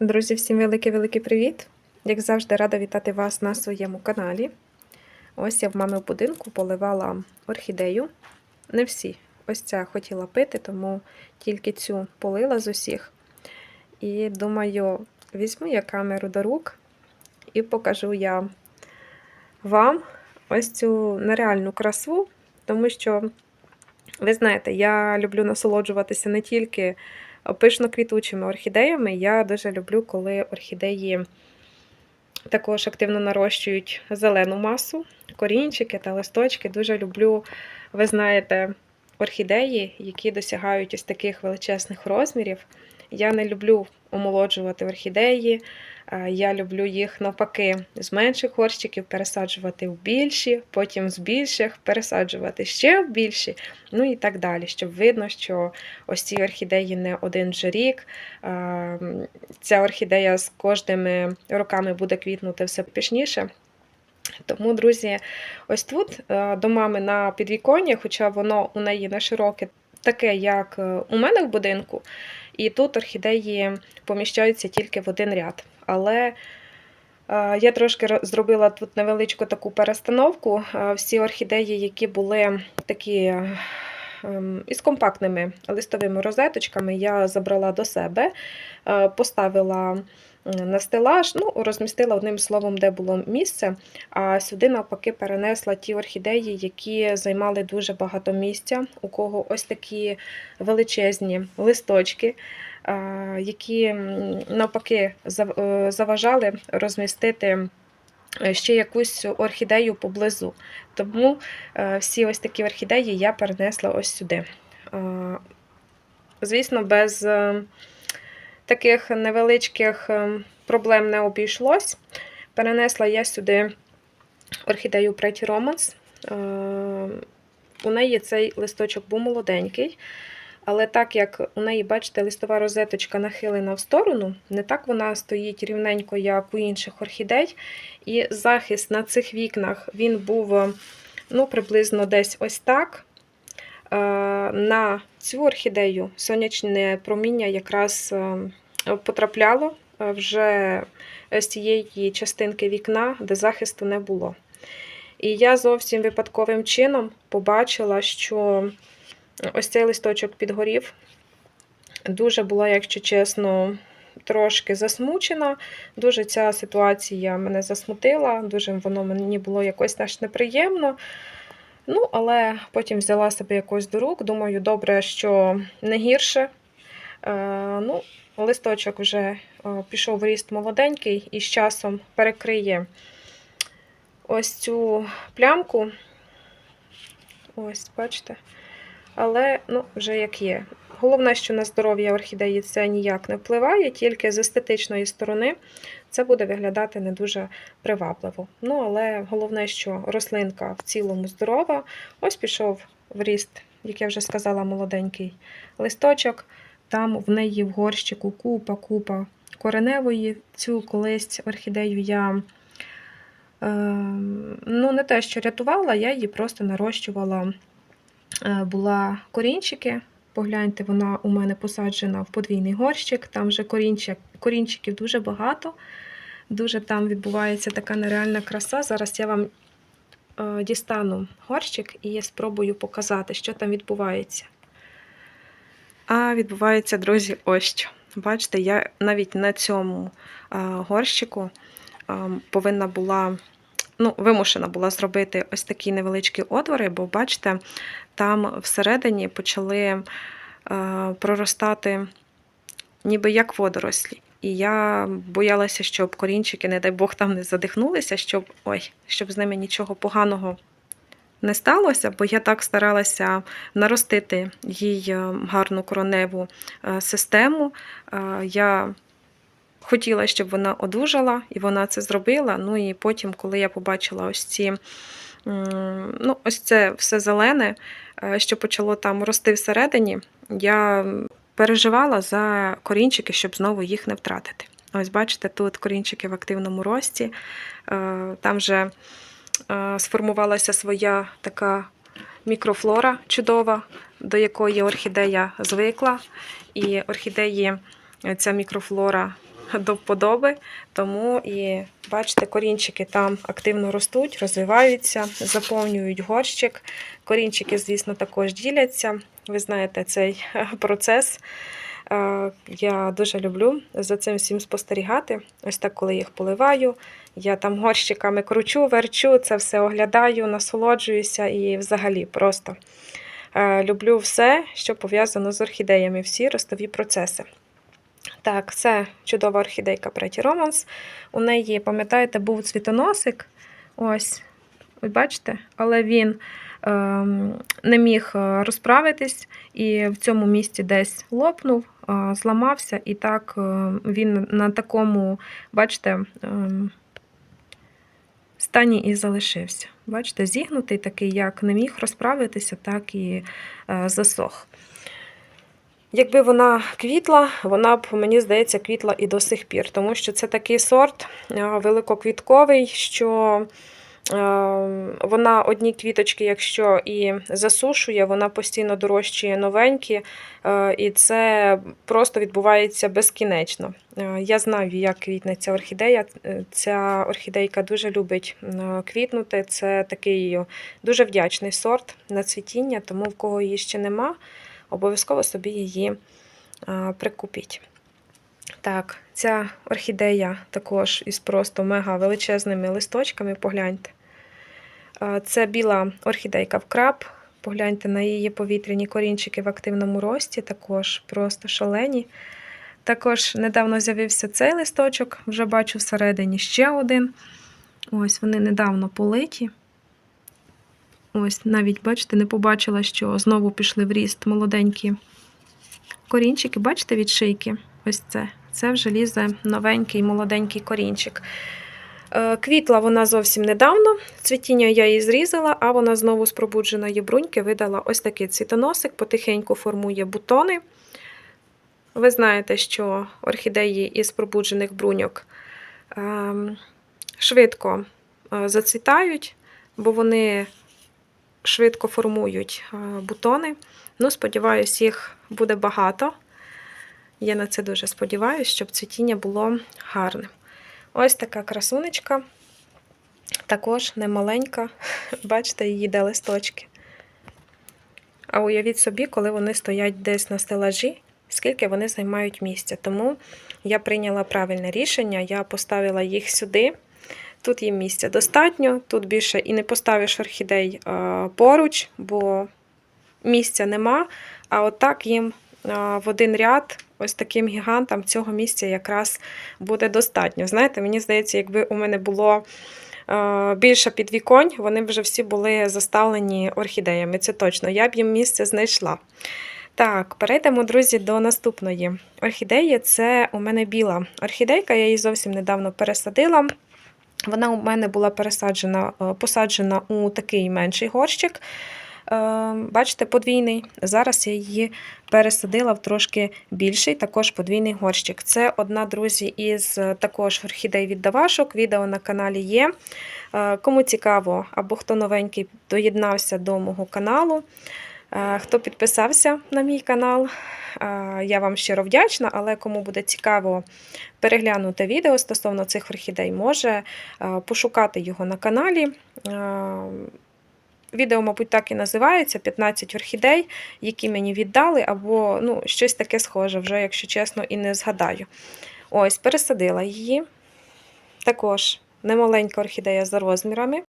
Друзі, всім великий-великий привіт! Як завжди, рада вітати вас на своєму каналі. Ось я в мами в будинку поливала орхідею. Не всі. Ось ця хотіла пити, тому тільки цю полила з усіх. І думаю, візьму я камеру до рук і покажу я вам ось цю нереальну красу, тому що, ви знаєте, я люблю насолоджуватися не тільки пишно-квітучими орхідеями. Я дуже люблю, коли орхідеї також активно нарощують зелену масу, корінчики та листочки. Дуже люблю, ви знаєте, орхідеї, які досягають ось таких величезних розмірів. Я не люблю омолоджувати орхідеї. Е, Я люблю їх навпаки з менших горщиків пересаджувати в більші, потім з більших пересаджувати ще в більші, ну і так далі. Щоб видно, що ось ці орхідеї не один же рік. Е, Ця орхідея з кожними роками буде квітнути все пішніше. Тому, друзі, ось тут е, до мами на підвіконні, хоча воно у неї не широке, таке, як е, у мене в будинку, і тут орхідеї поміщаються тільки в один ряд. Але е, я трошки зробила тут невеличку таку перестановку. Е, Всі орхідеї, які були такі ем, із компактними листовими розеточками, я забрала до себе, поставила на стелаж, ну, розмістила одним словом, де було місце. А сюди, навпаки, перенесла ті орхідеї, які займали дуже багато місця, у кого ось такі величезні листочки, які навпаки е, заважали розмістити е, ще якусь орхідею поблизу. Тому е, всі ось такі орхідеї я перенесла ось сюди. Звісно, без таких невеличких е, проблем не обійшлось. Перенесла я сюди орхідею Pretty Romance. Е, У неї цей листочок був молоденький, але так як у неї, бачите, листова розеточка нахилена в сторону, не так вона стоїть рівненько, як у інших орхідей. І захист на цих вікнах він був е, ну, приблизно десь ось так. Е, На цю орхідею сонячне проміння якраз е, потрапляло е, вже з цієї частинки вікна, де захисту не було. І я зовсім випадковим чином побачила, що ось цей листочок підгорів. Дуже була, якщо чесно, трошки засмучена. Дуже ця ситуація мене засмутила, дуже воно мені було якось аж неприємно. Ну, але потім взяла себе якось до рук. Думаю, добре, що не гірше. Е, ну, листочок вже е, пішов в ріст молоденький і з часом перекриє ось цю плямку. Ось, бачите. Але ну, вже як є. Головне, що на здоров'я орхідеї це ніяк не впливає, тільки з естетичної сторони це буде виглядати не дуже привабливо. Ну, але головне, що рослинка в цілому здорова. Ось пішов в ріст, як я вже сказала, молоденький листочок. Там в неї в горщику купа-купа кореневої. Цю колись орхідею я е, ну, не те, що рятувала, я її просто нарощувала. Е, Була корінчики. Погляньте, вона у мене посаджена в подвійний горщик. Там вже корінчик, корінчиків дуже багато. Дуже там відбувається така нереальна краса. Зараз я вам е, дістану горщик і я спробую показати, що там відбувається. А відбувається, друзі, ось що. Бачите, я навіть на цьому е, горщику е, повинна була, ну, вимушена була зробити ось такі невеличкі отвори, бо бачите, там всередині почали е, проростати ніби як водорослі. І я боялася, щоб корінчики, не дай Бог, там не задихнулися, щоб ой, щоб з ними нічого поганого не сталося, бо я так старалася наростити їй е, гарну короневу е, систему. Е, Я хотіла, щоб вона одужала, і вона це зробила. Ну і потім, коли я побачила ось ці. Ну, ось це все зелене, е, що почало там рости всередині, я переживала за корінчики, щоб знову їх не втратити. Ось бачите, тут корінчики в активному рості. Е, Там вже е, сформувалася своя така мікрофлора чудова, до якої орхідея звикла. І орхідеї ця мікрофлора до вподоби. Тому і бачите, корінчики там активно ростуть, розвиваються, заповнюють горщик. Корінчики, звісно, також діляться. Ви знаєте цей процес. Е, Я дуже люблю за цим всім спостерігати. Ось так, коли їх поливаю, я там горщиками кручу, верчу, це все оглядаю, насолоджуюся і взагалі просто е, люблю все, що пов'язано з орхідеями, всі ростові процеси. Так, це чудова орхідейка Pretty Romance. У неї, пам'ятаєте, був цвітоносик. Ось, бачите, але він ем, не міг е, розправитись, і в цьому місці десь лопнув, е, зламався, і так е, він на такому, бачите, ем, стані і залишився. Бачите, зігнутий такий, як не міг розправитися, так і е, засох. Якби вона квітла, вона б, мені здається, квітла і до сих пір, тому що це такий сорт е, великоквітковий, що е, вона одні квіточки, якщо і засушує, вона постійно дорожчує новенькі, е, і це просто відбувається безкінечно. Я знаю, як квітне ця орхідея. Ця орхідейка дуже любить квітнути. Це такий дуже вдячний сорт на цвітіння, тому в кого її ще нема, обов'язково собі її прикупіть. Так, ця орхідея також із просто мега величезними листочками, погляньте. Це біла орхідейка в краб. Погляньте на її повітряні корінчики в активному рості, також просто шалені. Також недавно з'явився цей листочок, вже бачу всередині ще один. Ось вони недавно политі. Ось, навіть, бачите, не побачила, що знову пішли в ріст молоденькі корінчики. Бачите від шийки? Ось це. Це вже лізе новенький молоденький корінчик. Е, Квітла вона зовсім недавно. Цвітіння я її зрізала, а вона знову з пробудженої бруньки видала ось такий цвітоносик, потихеньку формує бутони. Ви знаєте, що орхідеї із пробуджених бруньок ем, швидко е, зацвітають, бо вони швидко формують е, бутони. Ну, сподіваюсь, їх буде багато. Я на це дуже сподіваюся, щоб цвітіння було гарним. Ось така красунечка, також немаленька. Бачите, її де листочки. А уявіть собі, коли вони стоять десь на стелажі, скільки вони займають місця. Тому я прийняла правильне рішення, я поставила їх сюди. Тут їм місця достатньо, тут більше і не поставиш орхідей поруч, бо місця нема. А отак їм в один ряд, ось таким гігантам, цього місця якраз буде достатньо. Знаєте, мені здається, якби у мене було а, більше підвіконь, вони б вже всі були заставлені орхідеями. Це точно, я б їм місце знайшла. Так, перейдемо, друзі, до наступної орхідеї. Це у мене біла орхідейка, я її зовсім недавно пересадила. Вона у мене була пересаджена, е, посаджена у такий менший горщик. Е, Бачите, подвійний. Зараз я її пересадила в трошки більший, також подвійний горщик. Це одна, друзі, із е, також орхідей від Давашок. Відео на каналі є. Кому цікаво, або хто новенький доєднався до мого каналу. Хто підписався на мій канал, я вам щиро вдячна, але кому буде цікаво переглянути відео стосовно цих орхідей, може пошукати його на каналі. Відео, мабуть, так і називається: 15 орхідей, які мені віддали, або ну, щось таке схоже, вже, якщо чесно, і не згадаю. Ось, пересадила її. Також немаленька орхідея за розмірами.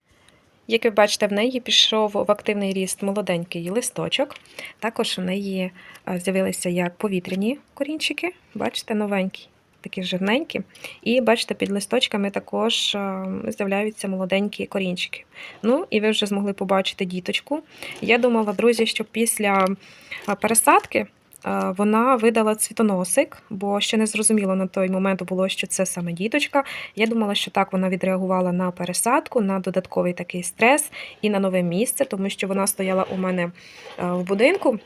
Як ви бачите, в неї пішов в активний ріст молоденький листочок. Також у неї е, з'явилися як повітряні корінчики, бачите, новенькі, такі жирненькі. І бачите, під листочками також е, з'являються молоденькі корінчики. Ну, і ви вже змогли побачити діточку. Я думала, друзі, що після е, пересадки вона видала цвітоносик, бо ще не зрозуміло на той момент було, що це саме діточка. Я думала, що так вона відреагувала на пересадку, на додатковий такий стрес і на нове місце, тому що вона стояла у мене е, в будинку.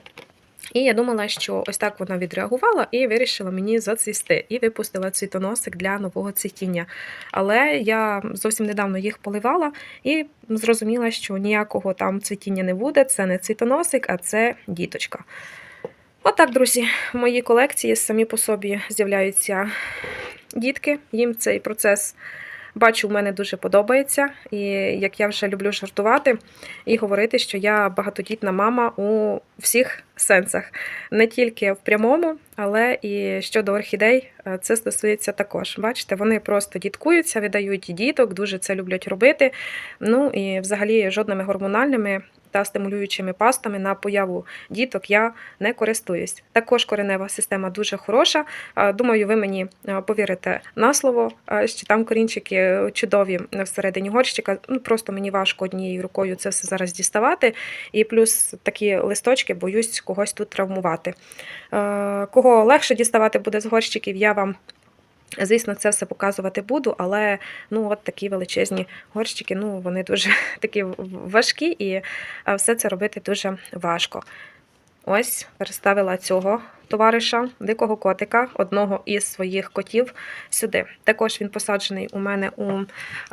І я думала, що ось так вона відреагувала і вирішила мені зацвісти, і випустила цвітоносик для нового цвітіння. Але я зовсім недавно їх поливала і зрозуміла, що ніякого там цвітіння не буде. Це не цвітоносик, а це діточка. Отак, друзі, в моїй колекції самі по собі з'являються дітки. Їм цей процес бачу, в мене дуже подобається. І як я вже люблю жартувати і говорити, що я багатодітна мама у всіх сенсах, не тільки в прямому, але і щодо орхідей, е, це стосується також. Бачите, вони просто діткуються, видають діток, дуже це люблять робити. Ну і взагалі жодними гормональними та стимулюючими пастами на появу діток я не користуюсь. Також коренева система дуже хороша. Думаю, ви мені повірите на слово, що там корінчики чудові всередині горщика. Ну просто мені важко однією рукою це все зараз діставати. І плюс такі листочки, боюсь когось тут травмувати. Е, Кого легше діставати буде з горщиків, я вам. Звісно, це все показувати буду, але ну от такі величезні горщики, ну вони дуже такі важкі, і все це робити дуже важко. Ось переставила цього товариша, дикого котика, одного із своїх котів сюди. Також він посаджений у мене у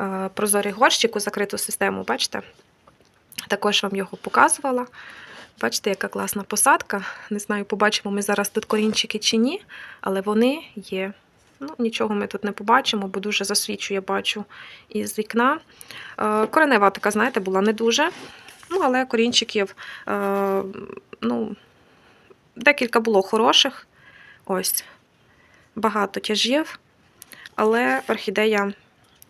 е, прозорий горщик, у закриту систему. Бачите? Також вам його показувала. Бачите, яка класна посадка. Не знаю, побачимо ми зараз тут корінчики чи ні, але вони є. Ну, Нічого ми тут не побачимо, бо дуже засвічує, бачу із вікна. Е, Коренева така, знаєте, була не дуже. Ну, але корінчиків, е, ну, декілька було хороших. Ось. Багато тяжів. Але орхідея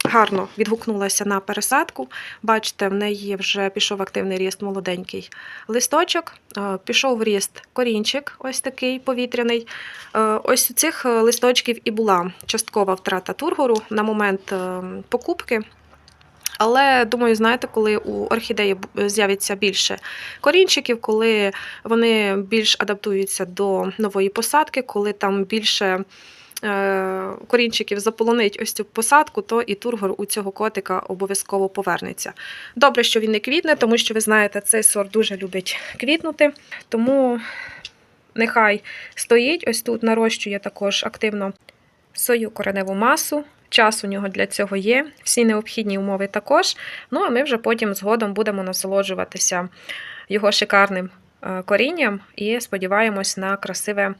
гарно відгукнулася на пересадку. Бачите, в неї вже пішов активний ріст молоденький листочок, е, пішов ріст корінчик, ось такий повітряний. Е, Ось у цих листочків і була часткова втрата тургору на момент е, покупки. Але думаю, знаєте, коли у орхідеї з'явиться більше корінчиків, коли вони більш адаптуються до нової посадки, коли там більше корінчиків заполонить ось цю посадку, то і тургор у цього котика обов'язково повернеться. Добре, що він не квітне, тому що ви знаєте, цей сорт дуже любить квітнути. Тому нехай стоїть. Ось тут нарощує також активно свою кореневу масу. Час у нього для цього є, всі необхідні умови також. Ну а ми вже потім згодом будемо насолоджуватися його шикарним е, корінням і сподіваємось на красиве е,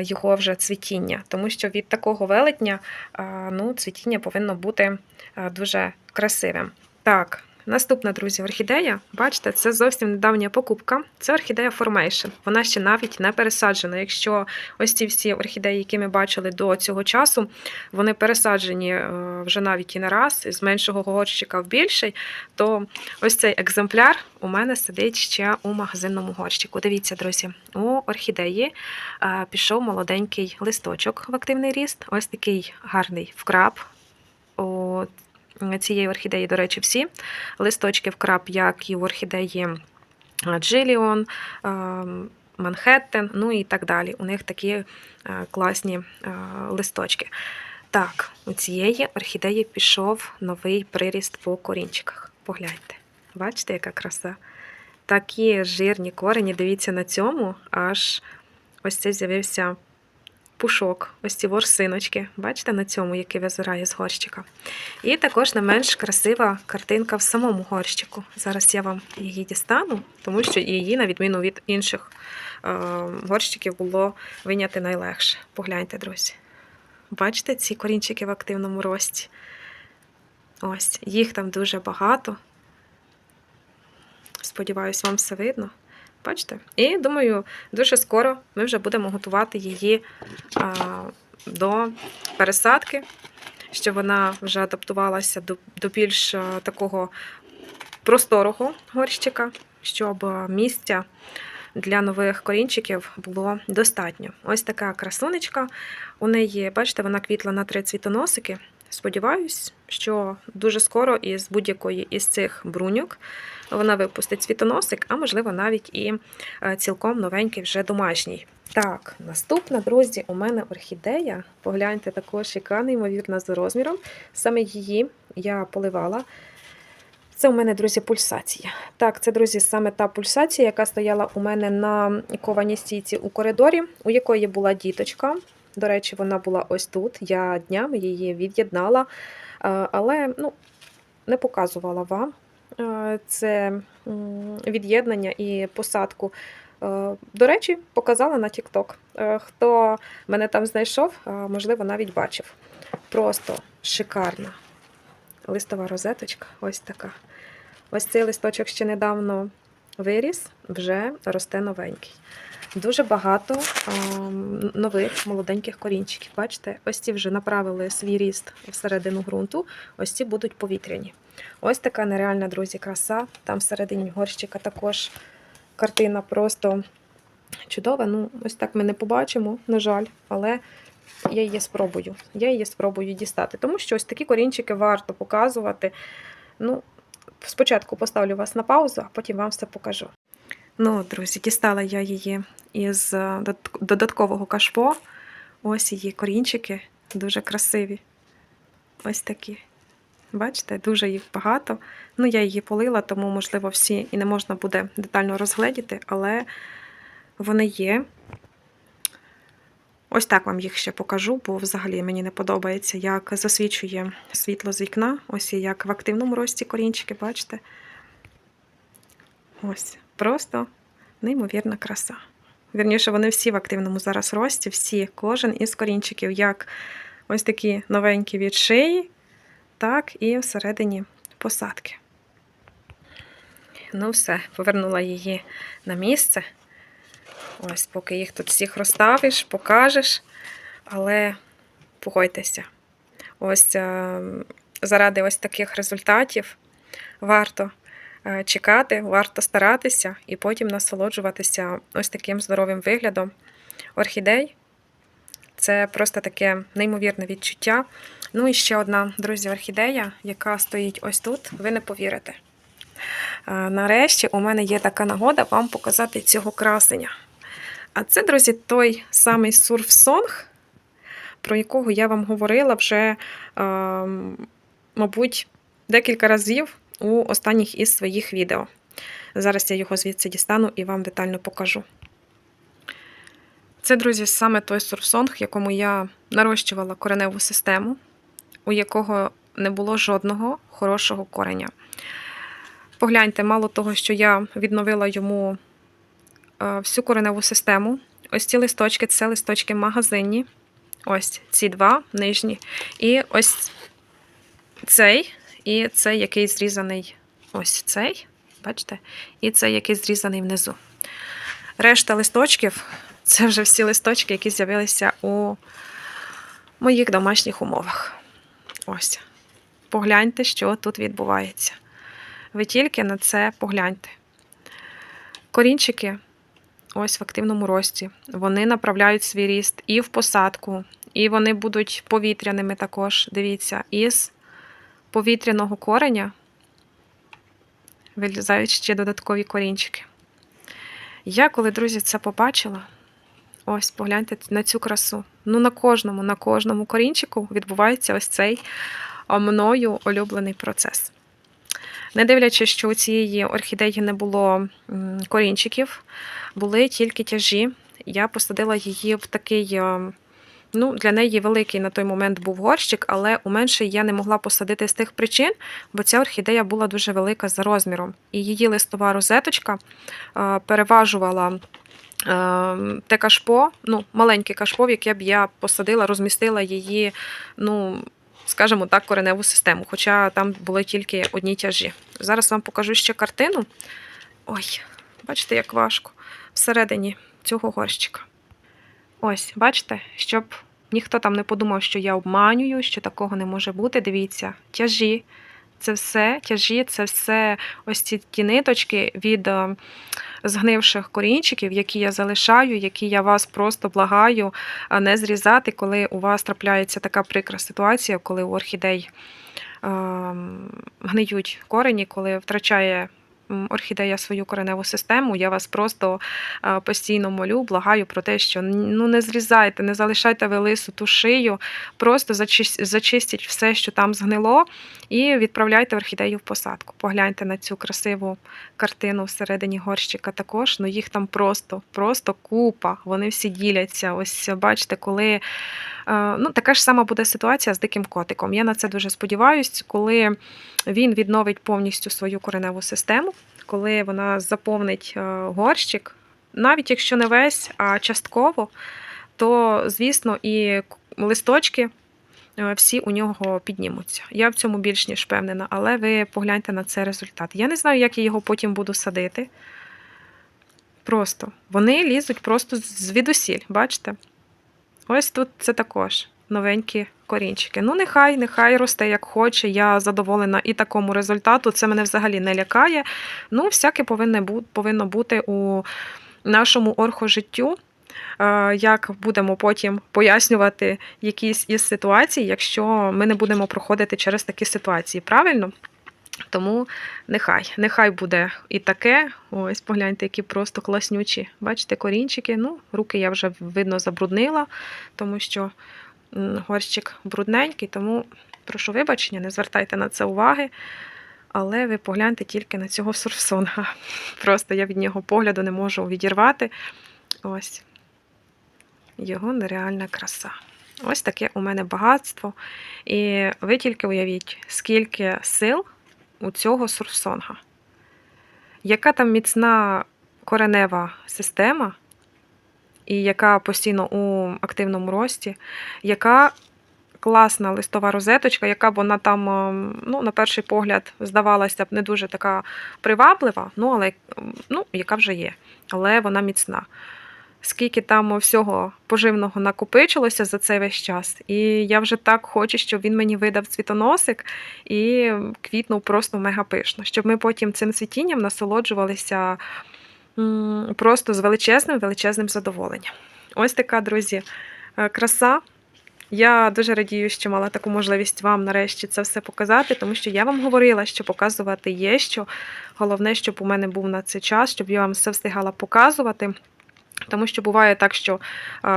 його вже цвітіння. Тому що від такого велетня е, ну, цвітіння повинно бути е, дуже красивим. Так, наступна, друзі, орхідея. Бачите, це зовсім недавня покупка. Це орхідея Formation. Вона ще навіть не пересаджена. Якщо ось ці всі орхідеї, які ми бачили до цього часу, вони пересаджені е, вже навіть і не раз, з меншого горщика в більший, то ось цей екземпляр у мене сидить ще у магазинному горщику. Дивіться, друзі, у орхідеї е, пішов молоденький листочок в активний ріст. Ось такий гарний вкраб. Цієї орхідеї, до речі, всі листочки вкраб, як і у орхідеї Джиліон, Манхеттен, ну і так далі. У них такі е, класні е, листочки. Так, у цієї орхідеї пішов новий приріст по корінчиках. Погляньте. Бачите, яка краса? Такі жирні корені, дивіться на цьому, аж ось цей з'явився пушок, ось ці ворсиночки. Бачите на цьому, який визирає з горщика. І також не менш красива картинка в самому горщику. Зараз я вам її дістану, тому що її, на відміну від інших е, горщиків, було виняти найлегше. Погляньте, друзі. Бачите ці корінчики в активному рості? Ось, їх там дуже багато. Сподіваюсь, вам все видно. Бачите? І думаю, дуже скоро ми вже будемо готувати її а, до пересадки, щоб вона вже адаптувалася до, до більш такого просторого горщика, щоб місця для нових корінчиків було достатньо. Ось така красунечка. У неї, бачите, вона квітла на три цвітоносики. Сподіваюсь, що дуже скоро із будь-якої із цих бруньок вона випустить світоносик, а можливо навіть і е, цілком новенький вже домашній. Так, наступна, друзі, у мене орхідея. Погляньте також, яка неймовірна за розміром. Саме її я поливала. Це у мене, друзі, пульсація. Так, це, друзі, саме та пульсація, яка стояла у мене на кованій стійці у коридорі, у якої була діточка. До речі, вона була ось тут. Я днями її від'єднала, е, але ну, не показувала вам е, це від'єднання і посадку. Е, До речі, показала на TikTok. Хто мене там знайшов, можливо, навіть бачив. Просто шикарна. Листова розеточка, ось така. Ось цей листочок ще недавно виріс, вже росте новенький. Дуже багато нових молоденьких корінчиків. Бачите, ось ці вже направили свій ріст всередину ґрунту, ось ці будуть повітряні. Ось така нереальна, друзі, краса. Там всередині горщика також картина просто чудова. Ну, ось так ми не побачимо, на жаль, але я її спробую. Я її спробую дістати. Тому що ось такі корінчики варто показувати. Ну, спочатку поставлю вас на паузу, а потім вам все покажу. Ну, друзі, дістала я її із е, додаткового кашпо. Ось її корінчики, дуже красиві. Ось такі. Бачите, дуже їх багато. Ну, я її полила, тому, можливо, всі і не можна буде детально розгледіти, але вони є. Ось так вам їх ще покажу, бо взагалі мені не подобається, як засвічує світло з вікна. Ось як в активному рості корінчики, бачите? Ось, просто неймовірна краса. Вірніше, вони всі в активному зараз рості, всі, кожен із корінчиків, як ось такі новенькі від шиї, так і всередині посадки. Ну, все, повернула її на місце. Ось, поки їх тут всіх розставиш, покажеш. Але погодьтеся, ось е, заради ось таких результатів варто чекати, варто старатися і потім насолоджуватися ось таким здоровим виглядом орхідей. Це просто таке неймовірне відчуття. Ну і ще одна, друзі, орхідея, яка стоїть ось тут, ви не повірите. Е, Нарешті у мене є така нагода вам показати цього красення. А це, друзі, той самий сурфсонг, про якого я вам говорила вже, е, мабуть, декілька разів у останніх із своїх відео. Зараз я його звідси дістану і вам детально покажу. Це, друзі, саме той сурфсонг, якому я нарощувала кореневу систему, у якого не було жодного хорошого кореня. Погляньте, мало того, що я відновила йому е, всю кореневу систему. Ось ці листочки це листочки магазинні. Ось ці два нижні. І ось цей, і цей, який зрізаний ось цей. Бачите? І цей, який зрізаний внизу. Решта листочків це вже всі листочки, які з'явилися у моїх домашніх умовах. Ось. Погляньте, що тут відбувається. Ви тільки на це погляньте. Корінчики ось в активному рості. Вони направляють свій ріст і в посадку, і вони будуть повітряними також. Дивіться, із повітряного кореня вилізають ще додаткові корінчики. Я, коли, друзі, це побачила, ось погляньте на цю красу. Ну, на кожному, на кожному корінчику відбувається ось цей мною улюблений процес. Не дивлячись, що у цієї орхідеї не було корінчиків, були тільки тяжі. Я посадила її в такий, е, ну, для неї великий на той момент був горщик, але у менший я не могла посадити з тих причин, бо ця орхідея була дуже велика за розміром. І її листова розеточка е, переважувала е, те кашпо, ну, маленьке кашпо, в яке б я посадила, розмістила її, ну, скажімо так, кореневу систему, хоча там були тільки одні тяжі. Зараз вам покажу ще картину. Ой, бачите, як важко всередині цього горщика. Ось, бачите, щоб ніхто там не подумав, що я обманюю, що такого не може бути. Дивіться, тяжі. Це все тяжі, це все ось ці ті ниточки від е, згнивших корінчиків, які я залишаю, які я вас просто благаю е, не зрізати, коли у вас трапляється така прикра ситуація, коли у орхідей е, гниють корені, коли втрачає орхідея свою кореневу систему. Я вас просто постійно молю, благаю про те, що ну не зрізайте, не залишайте велису ту шию, просто зачис- зачистіть все, що там згнило, і відправляйте орхідею в посадку. Погляньте на цю красиву картину всередині горщика також. Ну їх там просто, просто купа. Вони всі діляться. Ось бачите, коли. Ну, така ж сама буде ситуація з диким котиком. Я на це дуже сподіваюся, коли він відновить повністю свою кореневу систему, коли вона заповнить е, горщик, навіть якщо не весь, а частково, то, звісно, і листочки е, всі у нього піднімуться. Я в цьому більш ніж впевнена, але ви погляньте на цей результат. Я не знаю, як я його потім буду садити. Просто вони лізуть просто звідусіль, бачите? Ось тут це також новенькі корінчики. Ну, нехай, нехай росте як хоче. Я задоволена і такому результату. Це мене взагалі не лякає. Ну, всяке повинно бути у нашому орхожиттю. Е, Як будемо потім пояснювати якісь із ситуацій, якщо ми не будемо проходити через такі ситуації, правильно? Тому нехай, нехай буде і таке. Ось погляньте, які просто класнючі. Бачите, корінчики. Ну, руки я вже видно забруднила, тому що горщик брудненький, тому прошу вибачення, не звертайте на це уваги. Але ви погляньте тільки на цього сурфсонга. Просто я від нього погляду не можу відірвати. Ось його нереальна краса. Ось таке у мене багатство. І ви тільки уявіть, скільки сил у цього сурфсонга. Яка там міцна коренева система, і яка постійно у активному рості, яка класна листова розеточка, яка б вона там, ем, ну, на перший погляд, здавалася б не дуже така приваблива, ну, але ну, яка вже є. Але вона міцна. Скільки там всього поживного накопичилося за цей весь час. І я вже так хочу, щоб він мені видав цвітоносик і квітнув просто мега пишно, щоб ми потім цим цвітінням насолоджувалися просто з величезним величезним задоволенням. Ось така, друзі, е, краса. Я дуже радію, що мала таку можливість вам нарешті це все показати, тому що я вам говорила, що показувати є що. Головне, щоб у мене був на це час, щоб я вам все встигала показувати. Тому що буває так, що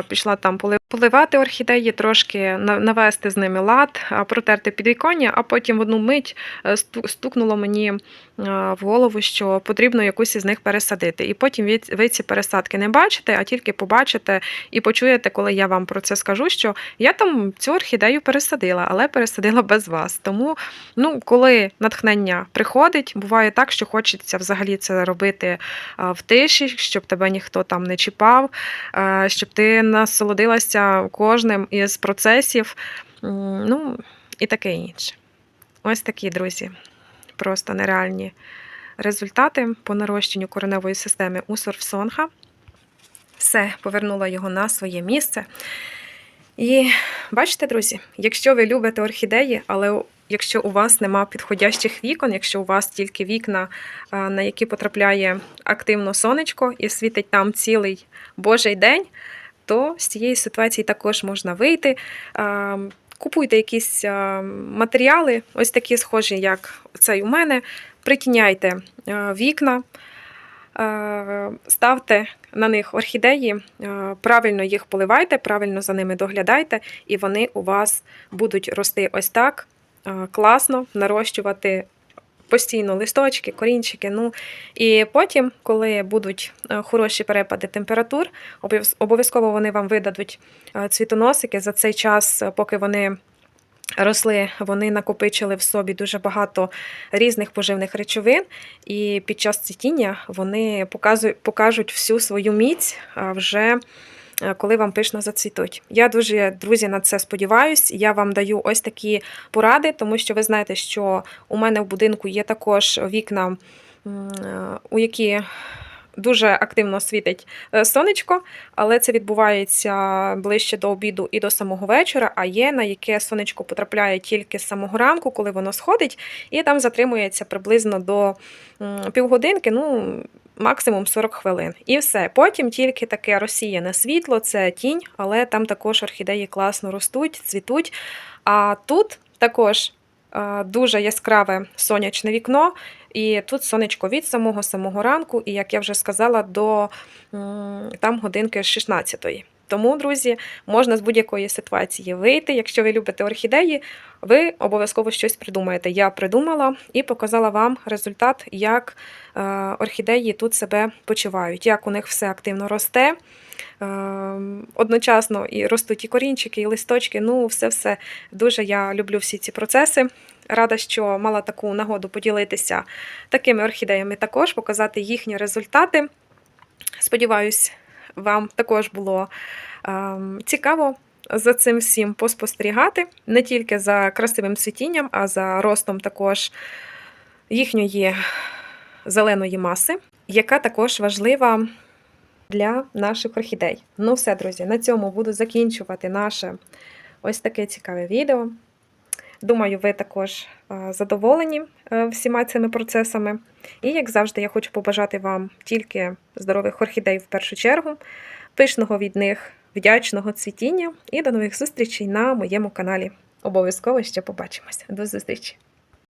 пішла там поливати орхідеї, трошки навести з ними лад, протерти підвіконня, а потім в одну мить е, стукнуло мені в голову, що потрібно якусь із них пересадити. І потім ви, ці пересадки не бачите, а тільки побачите і почуєте, коли я вам про це скажу, що я там цю орхідею пересадила, але пересадила без вас. Тому, ну, коли натхнення приходить, буває так, що хочеться взагалі це робити в тиші, щоб тебе ніхто там не чіпав, а, щоб ти насолодилася кожним із процесів, ну і таке інше. Ось такі, друзі, просто нереальні результати по нарощенню кореневої системи у Сорфсонга. Все, повернула його на своє місце. І бачите, друзі, якщо ви любите орхідеї, але якщо у вас нема підходящих вікон, якщо у вас тільки вікна, на які потрапляє активно сонечко і світить там цілий божий день, то з цієї ситуації також можна вийти. Купуйте якісь матеріали, ось такі схожі, як цей у мене. Притіняйте вікна, ставте на них орхідеї, правильно їх поливайте, правильно за ними доглядайте, і вони у вас будуть рости ось так класно, нарощувати постійно листочки, корінчики. Ну і потім, коли будуть е, хороші перепади температур, обов'язково вони вам видадуть е, цвітоносики за цей час, е, поки вони. Росли, вони накопичили в собі дуже багато різних поживних речовин, і під час цвітіння вони покажуть всю свою міць вже е, коли вам пишно зацвітуть. Я дуже, друзі, на це сподіваюсь. Я вам даю ось такі поради, тому що ви знаєте, що у мене в будинку є також вікна, е, у які дуже активно світить е, сонечко, але це відбувається ближче до обіду і до самого вечора. А є на яке сонечко потрапляє тільки з самого ранку, коли воно сходить, і там затримується приблизно до півгодинки. ну, Максимум 40 хвилин. І все. Потім тільки таке розсіяне світло, це тінь, але там також орхідеї класно ростуть, цвітуть. А тут також дуже яскраве сонячне вікно, і тут сонечко від самого самого ранку, і як я вже сказала, до там годинки з 16-ї. Тому, друзі, можна з будь-якої ситуації вийти. Якщо ви любите орхідеї, ви обов'язково щось придумаєте. Я придумала і показала вам результат, як е, орхідеї тут себе почувають, як у них все активно росте. Е, Одночасно і ростуть і корінчики, і листочки. Ну, все-все дуже я люблю всі ці процеси. Рада, що мала таку нагоду поділитися такими орхідеями, також показати їхні результати. Сподіваюсь, вам також було ем, цікаво за цим всім поспостерігати не тільки за красивим цвітінням, а за ростом також їхньої зеленої маси, яка також важлива для наших орхідей. Ну, все, друзі, на цьому буду закінчувати наше ось таке цікаве відео. Думаю, ви також е, задоволені е, всіма цими процесами. І, як завжди, я хочу побажати вам тільки здорових орхідей в першу чергу, пишного від них, вдячного цвітіння і до нових зустрічей на моєму каналі. Обов'язково ще побачимось. До зустрічі!